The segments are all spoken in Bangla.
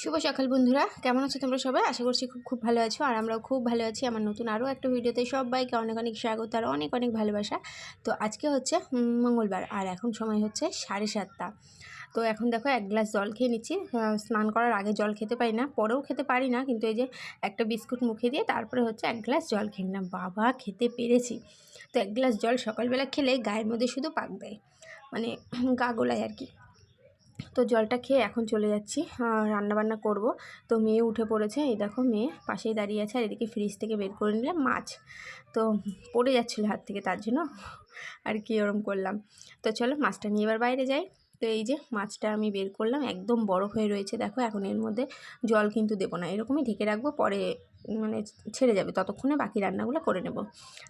শুভ সকাল বন্ধুরা। কেমন আছো তোমরা সবাই? আশা করছি খুব খুব ভালো আছো আর আমরাও খুব ভালো আছি। আমার নতুন আরও একটা ভিডিওতে সবাইকে অনেক অনেক স্বাগত আর অনেক অনেক ভালোবাসা। তো আজকে হচ্ছে মঙ্গলবার আর এখন সময় হচ্ছে সাড়ে সাতটা। তো এখন দেখো এক গ্লাস জল খেয়ে নিচ্ছি। স্নান করার আগে জল খেতে পারি না, পরেও খেতে পারি না। কিন্তু এই যে একটা বিস্কুট মুখে দিয়ে তারপরে হচ্ছে এক গ্লাস জল খেয়ে নিলাম। বাবা, খেতে পেরেছি। তো এক গ্লাস জল সকালবেলা খেলে গায়ের মধ্যে শুধু পাক দেয়। মানে গা গোলায় আর কি। তো জলটা খেয়ে এখন চলে যাচ্ছি রান্নাবান্না করব। তো মেয়ে উঠে পড়েছে, এই দেখো মেয়ে পাশেই দাঁড়িয়ে আছে আর এদিকে ফ্রিজ থেকে বের করে নিলাম মাছ। তো পড়ে যাচ্ছিল হাত থেকে, তার জন্য আর কি ওরম করলাম। তো চলো মাছটা নিয়ে এবার বাইরে যাই। তো এই যে মাছটা আমি বের করলাম, একদম বড় হয়ে রয়েছে। দেখো, এখন এর মধ্যে জল কিন্তু দেবো না। এরকমই ঢেকে রাখব, পরে মানে ছেড়ে যাবে। ততক্ষণে বাকি রান্নাগুলো করে নেব।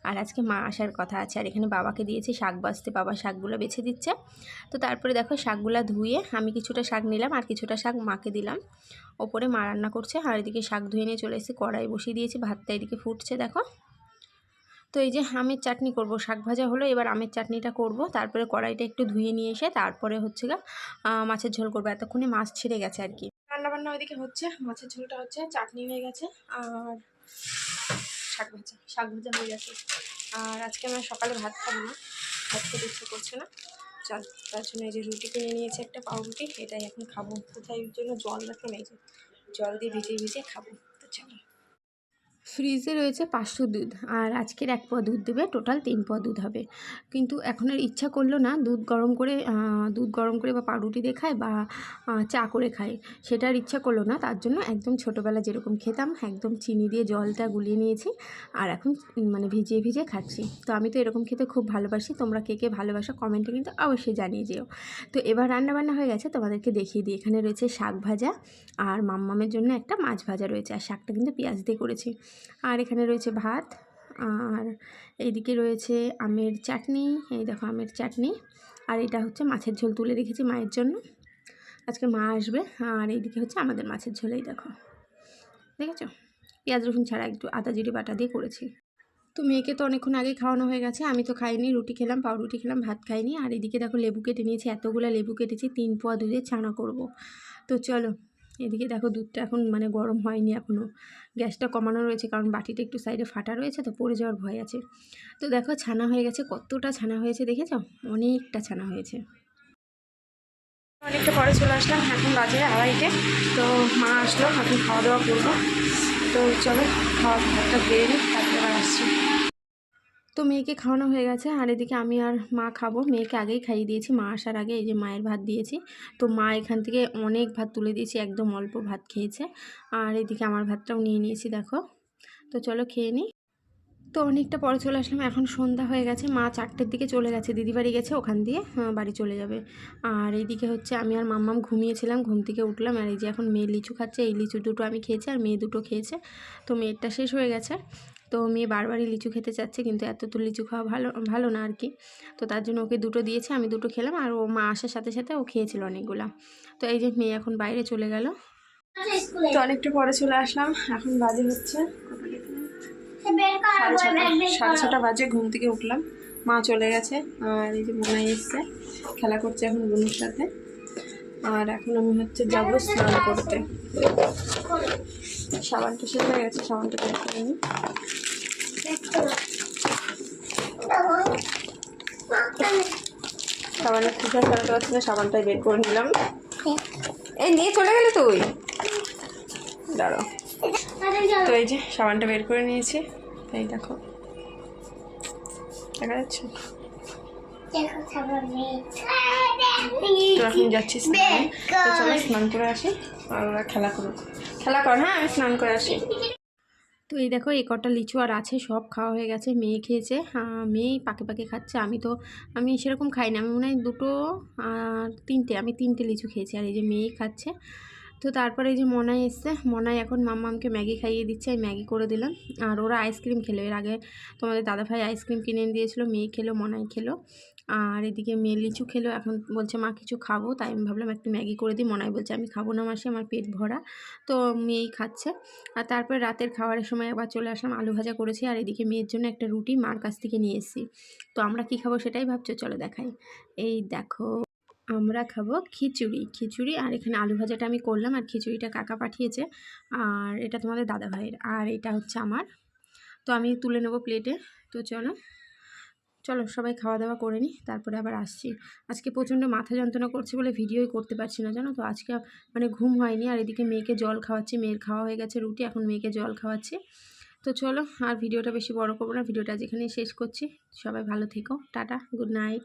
আর আজকে মা আসার কথা আছে। আর এখানে বাবাকে দিয়েছি শাক বাছতে বাবা শাকগুলো বেছে দিচ্ছে। তো তারপরে দেখো, শাকগুলো ধুয়ে আমি কিছুটা শাক নিলাম আর কিছুটা শাক মাকে দিলাম। ওপরে মা রান্না করছে। আর এদিকে শাক ধুয়ে নিয়ে চলে এসেছি। কড়াই বসিয়ে দিয়েছি। ভাতটা এদিকে ফুটছে, দেখো। তো এই যে আমের চাটনি করব, শাক ভাজা হলো, এবার আমের চাটনিটা করব, তারপরে কড়াইটা একটু ধুয়ে নিয়ে এসে তারপরে হচ্ছে গা মাছের ঝোল করব, এতক্ষণে মাছ ছেড়ে গেছে আর কি। রান্নাবান্না ওইদিকে হচ্ছে, মাছের ঝোলটা হচ্ছে চাটনি হয়ে গেছে আর শাক ভাজা শাক ভাজা হয়ে গেছে। আর আজকে আমরা সকালে ভাত খাব না, ভাত খেতে ইচ্ছে করছে না। চল, তার জন্য এই যে রুটি কিনে নিয়েছে একটা পাউরুটি, এটাই এখন খাব। কোথায় জন্য জল রাখলাম এই যে, জল দিয়ে ভিজিয়ে ভিজিয়ে খাব। ফ্রিজে রয়েছে পাঁচশো দুধ আর আজকের এক পোয়া দুধ দেবে, টোটাল তিন পোয়া দুধ হবে। কিন্তু এখন আর ইচ্ছা করল না দুধ গরম করে দুধ গরম করে বা পাউরুটি দিয়ে খায় বা চা করে খায়। সেটার ইচ্ছা করল না, তার জন্য একদম ছোটোবেলা যেরকম খেতাম, একদম চিনি দিয়ে জলটা গুলিয়ে নিয়েছি আর এখন মানে ভিজিয়ে ভিজিয়ে খাচ্ছি। তো আমি তো এরকম খেতে খুব ভালোবাসি, তোমরা কে কে ভালোবাসো কমেন্টে কিন্তু অবশ্যই জানিয়ে যেও। তো এবার রান্নাবান্না হয়ে গেছে, তোমাদেরকে দেখিয়ে দিই। এখানে রয়েছে শাক ভাজা আর মাম্মামের জন্য একটা মাছ ভাজা রয়েছে আর শাকটা কিন্তু পেঁয়াজ দিয়ে করেছি। আর এখানে রয়েছে ভাত, আর এইদিকে রয়েছে আমের চাটনি, এই দেখো আমের চাটনি, আর এটা হচ্ছে মাছের ঝোল তুলে রেখেছি মায়ের জন্য। আজকে মা আসবে, আর এইদিকে হচ্ছে আমাদের মাছের ঝোল, এই দেখো। দেখেছ? পেঁয়াজ, রসুন ছাড়া একটু আদা, জিরে, বাটা দিয়ে করেছি। তো মেয়েকে তো অনেকক্ষণ আগে খাওয়ানো হয়ে গেছে, আমি তো খাইনি, রুটি খেলাম, পাউরুটি খেলাম, ভাত খাইনি, আর এদিকে দেখো লেবু কেটে নিয়েছি, এতগুলো লেবু কেটেছি, তিন পোয়া দুধে ছানা করব। তো চলো এদিকে দেখো দুধটা এখন মানে গরম হয়নি এখনও গ্যাসটা কমানো রয়েছে কারণ বাটিটা একটু সাইডে ফাটা রয়েছে তো পড়ে যাওয়ার ভয় আছে। তো দেখো ছানা হয়ে গেছে, কতটা ছানা হয়েছে দেখেছ? অনেকটা ছানা হয়েছে। অনেকটা পরে চলে আসলাম এখন বাজে আড়াইটে। তো মা আসলো, এখন খাওয়া দাওয়া করব। তো চলো, খাওয়া ভাতটা বেড়ে নিই তারপরে আসছি। তো মেয়েকে খাওয়ানো হয়ে গেছে। আর এদিকে আমি আর মা খাব। মেয়েকে আগেই খাইয়ে দিয়েছি। মা আসার আগে এই যে মায়ের ভাত দিয়েছি। তো মা এখান থেকে অনেক ভাত তুলে দিয়েছি। একদম অল্প ভাত খেয়েছে। আর এদিকে আমার ভাতটাও নিয়ে নিয়েছি, দেখো। তো চলো খেয়ে নিই তো অনেকটা পরে চলে আসলাম। এখন সন্ধ্যা হয়ে গেছে। মা চারটের দিকে চলে গেছে। দিদি বাড়ি গেছে, ওখান দিয়ে বাড়ি চলে যাবে। আর এইদিকে হচ্ছে আমি আর মাম্মাম ঘুমিয়েছিলাম। ঘুম থেকে উঠলাম। আর এই যে এখন মেয়ে লিচু খাচ্ছে। এই লিচু দুটো আমি খেয়েছি। আর মেয়ে দুটো খেয়েছে। তো মেয়েরটা শেষ হয়ে গেছে। তো মেয়ে বারবারই লিচু খেতে চাচ্ছে, কিন্তু এত তো লিচু খাওয়া ভালো ভালো না আর কি তো তার জন্য ওকে দুটো দিয়েছে, আমি দুটো খেলাম, আর ও মা আসার সাথে সাথে ও খেয়েছিল অনেকগুলা। তো এই যে মেয়ে এখন বাইরে চলে গেল। তো অনেকটা পরে চলে আসলাম, এখন বাজে হচ্ছে সাড়ে ছটা বাজে, ঘুম থেকে উঠলাম। মা চলে গেছে, আর এই যে মোনাই এসছে, খেলা করছে এখন বোনের সাথে। আর এখন আমি হচ্ছে যাব স্নান করতে। সাবানটা শেষ হয়ে গেছে, সাবানটা বের করে নিই। সাবানের খুঁজে ফেরাতে পারছি না সাবানটাই বের করে নিলাম। এই, নিয়ে চলে গেলে তুই? দাঁড়াও তো এই যে, সাবানটা বের করে নিয়েছি। এই দেখো। দেখা যাচ্ছে? তো এখন যাচ্ছি স্নান। স্নান করে আসি। ওরা খেলা করুক। খেলা কর হ্যাঁ আমি স্নান করে আসি। তো এই দেখো এই কটা লিচু আর আছে সব খাওয়া হয়ে গেছে মেয়ে খেয়েছে। আহ, মেয়েই পাকে পাকে খাচ্ছে আমি তো আমি সেরকম খাই না আমি মনে হয় দুটো আর তিনটে আমি তিনটে লিচু খেয়েছি আর এই যে মেয়েই খাচ্ছে। তো তারপরে এই যে মনাই এসছে, মনাই এখন মাম্মামকে ম্যাগি খাইয়ে দিচ্ছে, আমি ম্যাগি করে দিলাম। আর ওরা আইসক্রিম খেলো, এর আগে তোমাদের দাদাভাই আইসক্রিম কিনে দিয়েছিলো, মেয়ে খেলো, মনাই খেলো। আর এদিকে মেয়ে লিচু খেলো, এখন বলছে, মা, কিছু খাব? তাই আমি ভাবলাম, একটু ম্যাগি করে দিই। মনাই বলছে, আমি খাব না মাসে, আমার পেট ভরা। তো মেয়েই খাচ্ছে। আর তারপরে রাতের খাওয়ারের সময় আবার চলে আসলাম, আলু ভাজা করেছি। আর এদিকে মেয়ের জন্য একটা রুটি মার কাছ থেকে নিয়ে এসেছি। তো আমরা কী খাব সেটাই ভাবছ? চলো দেখাই। এই দেখো। আমরা খাব খিচুড়ি। খিচুড়ি, আর এখানে আলু ভাজাটা আমি করলাম, আর খিচুড়িটা কাকা পাঠিয়েছে। আর এটা তোমাদের দাদা ভাইয়ের, আর এটা হচ্ছে আমার। তো আমি তুলে নেব প্লেটে তো চলো। চলো, সবাই খাওয়া দাওয়া করে নিই তারপরে আবার আসছি। আজকে প্রচণ্ড মাথা যন্ত্রণা করছে বলে ভিডিওই করতে পারছি না, জানো তো? আজকে মানে ঘুম হয়নি, আর এদিকে মেয়েকে জল খাওয়াচ্ছি। মেয়ের খাওয়া হয়ে গেছে রুটি, এখন মেয়েকে জল খাওয়াচ্ছি। তো চলো, আর ভিডিওটা বেশি বড় করব না, ভিডিওটা যেখানেই শেষ করছি। সবাই ভালো থেকো, টাটা, গুড নাইট।